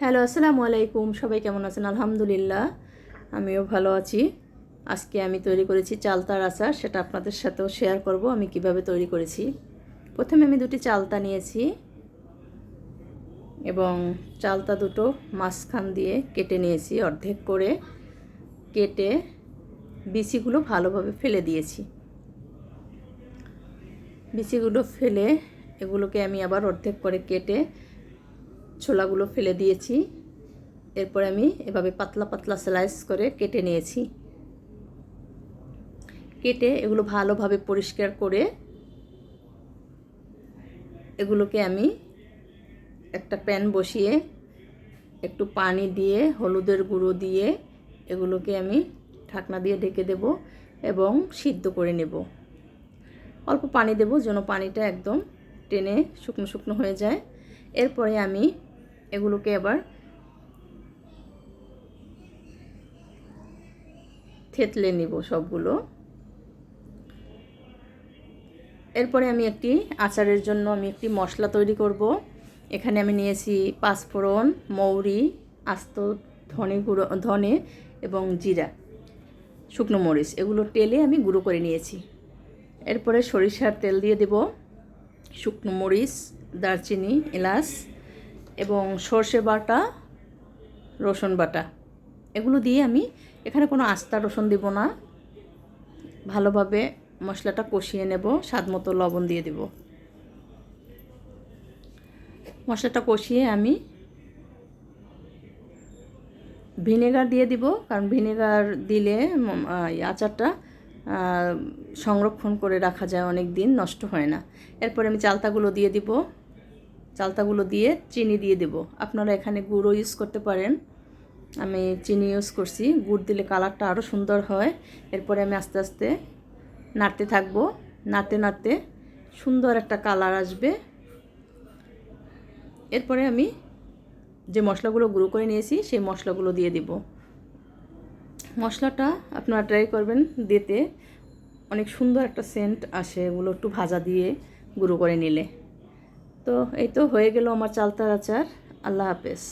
Hello, আসসালামু আলাইকুম। সবাই কেমন আছেন? আলহামদুলিল্লাহ, আমিও ভালো আছি। আজকে আমি তৈরি করেছি চালতার আচার সেটা আপনাদের সাথেও শেয়ার করব, আমি কীভাবে তৈরি করেছি। প্রথমে আমি দুটি চালতা নিয়েছি এবং চালতা দুটো মাঝখান দিয়ে কেটে নিয়েছি অর্ধেক করে। কেটে বিচিগুলো ভালোভাবে ফেলে দিয়েছি। বিচিগুলো ফেলে এগুলোকে আমি আবার অর্ধেক করে কেটে ছোলাগুলো ফেলে দিয়েছি। এরপর আমি এভাবে পাতলা পাতলা স্লাইস করে কেটে নিয়েছি। কেটে এগুলো ভালোভাবে পরিষ্কার করে এগুলোকে আমি একটা প্যান বসিয়ে একটু পানি দিয়ে, হলুদের গুঁড়ো দিয়ে এগুলোকে আমি ঢাকনা দিয়ে ঢেকে দেব এবং সিদ্ধ করে নেব। অল্প পানি দেব যেন পানিটা একদম টেনে শুকনো শুকনো হয়ে যায়। এরপরে আমি এগুলোকে আবার থেতলে নিব সবগুলো। এরপরে আমি একটি আচারের জন্য আমি একটি মশলা তৈরি করব। এখানে আমি নিয়েছি পাঁচফোড়ন, মৌরি, আস্ত ধনে গুঁড়ো, ধনে এবং জিরা, শুকনো মরিচ, এগুলো তেলে আমি গুঁড়ো করে নিয়েছি। এরপরে সরিষার তেল দিয়ে দেব। শুকনো মরিচ, দারচিনি, এলাচ এবং সর্ষে বাটা, রসুন বাটা। এগুলো দিয়ে আমি এখানে কোনো আস্তা রসুন দিব না। ভালোভাবে মশলাটা কষিয়ে নেব, স্বাদ মতো লবণ দিয়ে দেব। মশলাটা কষিয়ে আমি ভিনেগার দিয়ে দিব, কারণ ভিনেগার দিলে আচারটা সংরক্ষণ করে রাখা যায় অনেক দিন নষ্ট হয় না। এরপরে আমি চালতাগুলো দিয়ে দিব। চালতাগুলো দিয়ে চিনি দিয়ে দেব। আপনারা এখানে গুঁড়ো ইউজ করতে পারেন। আমি চিনি ইউজ করছি। গুড় দিলে কালারটা আরও সুন্দর হয়। এরপরে আমি আস্তে আস্তে নাড়তে থাকব। নাড়তে নাড়তে সুন্দর একটা কালার আসবে। এরপরে আমি যে মশলাগুলো গুঁড়ো করে নিয়েছি, সেই মশলাগুলো দিয়ে দিব। মশলাটা আপনারা ট্রাই করবেন দিতে। অনেক সুন্দর একটা সেন্ট আসে এগুলো একটু ভাজা দিয়ে গুঁড়ো করে নিলে। তো এই তো হয়ে গেল আমার চালতার আচার। আল্লাহ হাফেজ।